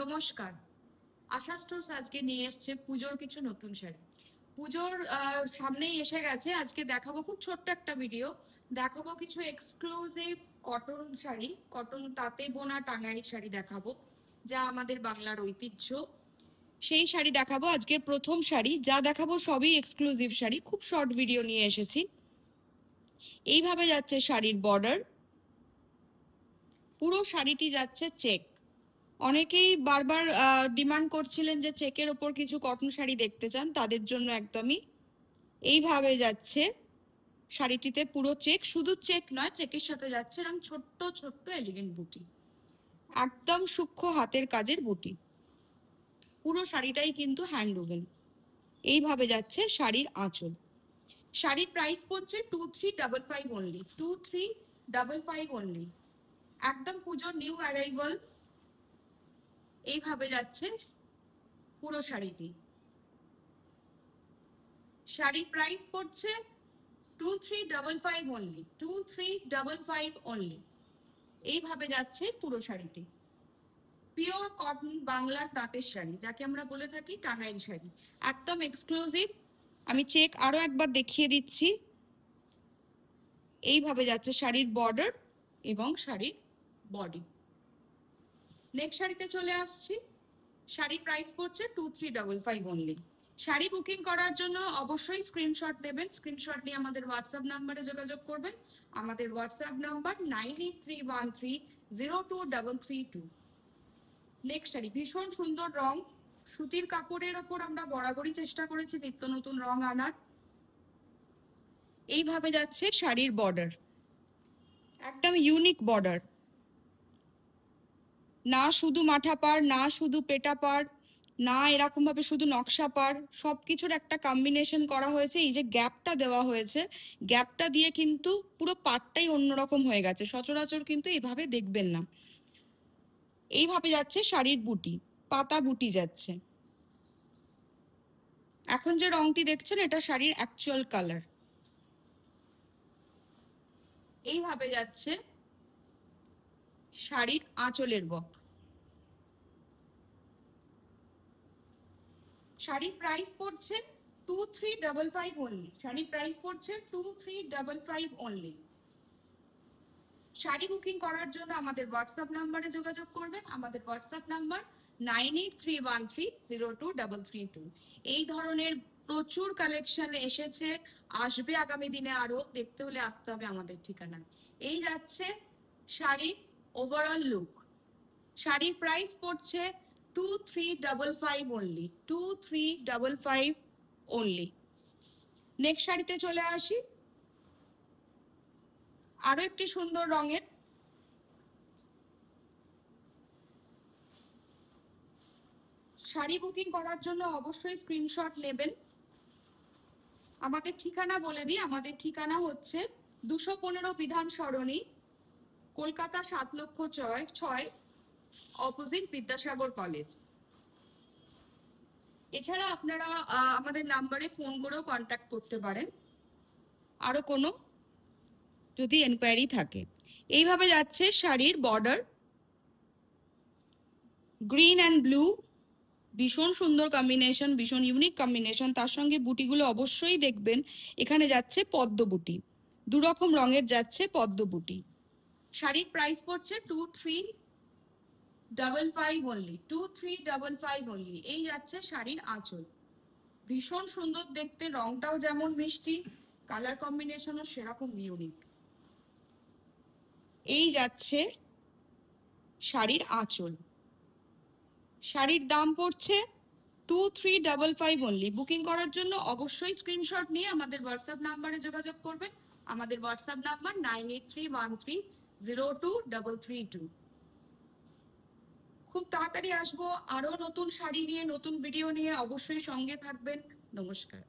নমস্কার। আশা স্টোর্স আজকে নিয়ে এসছে পুজোর কিছু নতুন শাড়ি। পুজোর সামনেই এসে গেছে, আজকে দেখাবো খুব ছোট্ট একটা ভিডিও দেখাবো কিছু এক্সক্লুসিভ কটন শাড়ি কটন তাঁতে বোনা টাঙ্গাই শাড়ি দেখাবো, যা আমাদের বাংলার ঐতিহ্য। সেই শাড়ি দেখাবো আজকের প্রথম শাড়ি, যা দেখাবো সবই এক্সক্লুসিভ শাড়ি। খুব শর্ট ভিডিও নিয়ে এসেছি। এইভাবে যাচ্ছে শাড়ির বর্ডার পুরো শাড়িটি যাচ্ছে চেক অনেকেই বারবার ডিমান্ড করছিলেন যে চেকের ওপর কিছু কটন শাড়ি দেখতে চান, তাদের জন্য একদমই এইভাবে যাচ্ছে শাড়িটিতে পুরো চেক, শুধু চেক নয়, চেকের সাথে যাচ্ছে এরকম ছোট্ট ছোট্ট এলিগেন্ট বুটি একদম সূক্ষ্ম হাতের কাজের বুটি পুরো শাড়িটাই কিন্তু হ্যান্ড ওভেন এইভাবে যাচ্ছে শাড়ির আঁচল। শাড়ির প্রাইস পড়ছে two three double five only two three double five only একদম পুজোর নিউ অ্যারাইভাল এইভাবে যাচ্ছে পুরো শাড়িটি। শাড়ির প্রাইস পড়ছে two three double five only two three double five only এইভাবে যাচ্ছে পুরো শাড়িটি। পিওর কটন বাংলার তাঁতের শাড়ি, যাকে আমরা বলে থাকি টাঙ্গাইল শাড়ি। একদম এক্সক্লুসিভ আমি চেক আরও একবার দেখিয়ে দিচ্ছি। এইভাবে যাচ্ছে শাড়ির বর্ডার এবং শাড়ির বডি নেক্সট শাড়িতে চলে আসছি। শাড়ির প্রাইস পড়ছে two three double five only sari booking করার জন্য অবশ্যই স্ক্রিনশট নেবেন স্ক্রিনশট নিয়ে আমাদের হোয়াটসঅ্যাপ নাম্বারে যোগাযোগ করবেন। আমাদের WhatsApp number nine eight three one three zero two double three two next sari, ভীষণ সুন্দর রং। সুতির কাপড়ের ওপর আমরা বরাবরই চেষ্টা করেছি নিত্য নতুন রং আনার। এইভাবে যাচ্ছে শাড়ির বর্ডার একদম ইউনিক বর্ডার না শুধু মাঠা পার না শুধু পেটা পার না এরকম ভাবে শুধু নকশা পার সবকিছুর একটা কম্বিনেশন করা হয়েছে। এই যে গ্যাপটা দেওয়া হয়েছে গ্যাপটা দিয়ে কিন্তু পুরো পাটটাই অন্যরকম হয়ে গেছে। সচরাচর কিন্তু এইভাবে দেখবেন না। এইভাবে যাচ্ছে শাড়ির বুটি, পাতা বুটি যাচ্ছে। এখন যে রংটি দেখছেন, এটা শাড়ির অ্যাকচুয়াল কালার এইভাবে যাচ্ছে শাড়ির আঁচলের বক। শাড়ির প্রাইস পড়ছে two three double five only শাড়ির প্রাইস পড়ছে two three double five only sari booking করার জন্য আমাদের হোয়াটসঅ্যাপ নাম্বারে যোগাযোগ করবেন। আমাদের WhatsApp number nine eight three one three zero two double three two এই ধরনের প্রচুর কালেকশন এসেছে। আসবে আগামী দিনে আরও। দেখতে হলে আসতে হবে আমাদের ঠিকানায়। এই যাচ্ছে শাড়ির ওভারঅল লুক শাড়ির প্রাইস পড়ছে two three double five only two three double five only next শাড়িতে চলে আসি। আরও একটি সুন্দর রঙের। শাড়ি বুকিং করার জন্য অবশ্যই স্ক্রিনশট নেবেন। আমাদের ঠিকানা বলে দিই, আমাদের ঠিকানা হচ্ছে দুশো পনেরো বিধান সরণি কলকাতা সাত লক্ষ ছয় ছয় অপোজিট বিদ্যাসাগর কলেজ এছাড়া আপনারা আমাদের নাম্বারে ফোন করেও কন্ট্যাক্ট করতে পারেন। আরও কোনো যদি এনকোয়ারি থাকে। এইভাবে যাচ্ছে শাড়ির বর্ডার গ্রিন অ্যান্ড ব্লু ভীষণ সুন্দর কম্বিনেশন ভীষণ ইউনিক কম্বিনেশন তার সঙ্গে বুটিগুলো অবশ্যই দেখবেন। এখানে যাচ্ছে পদ্ম বুটি। দু রকম রঙের যাচ্ছে পদ্ম বুটি। শাড়ির প্রাইস পড়ছে two three double five only two three double five only এই যাচ্ছে শাড়ির আঁচল। ভীষণ সুন্দর দেখতে, রংটাও যেমন মিষ্টি কালার কম্বিনেশনও সেরকম ইউনিক এই যাচ্ছে শাড়ির আঁচল। শাড়ির দাম পড়ছে two three double five only booking করার জন্য অবশ্যই স্ক্রিনশট নিয়ে আমাদের হোয়াটসঅ্যাপ নাম্বারে যোগাযোগ করবেন। আমাদের WhatsApp number nine eight three one three zero two double three two খুব তাড়াতাড়ি আসব, আরও নতুন শাড়ি নিয়ে, নতুন ভিডিও নিয়ে অবশ্যই সঙ্গে থাকবেন। নমস্কার।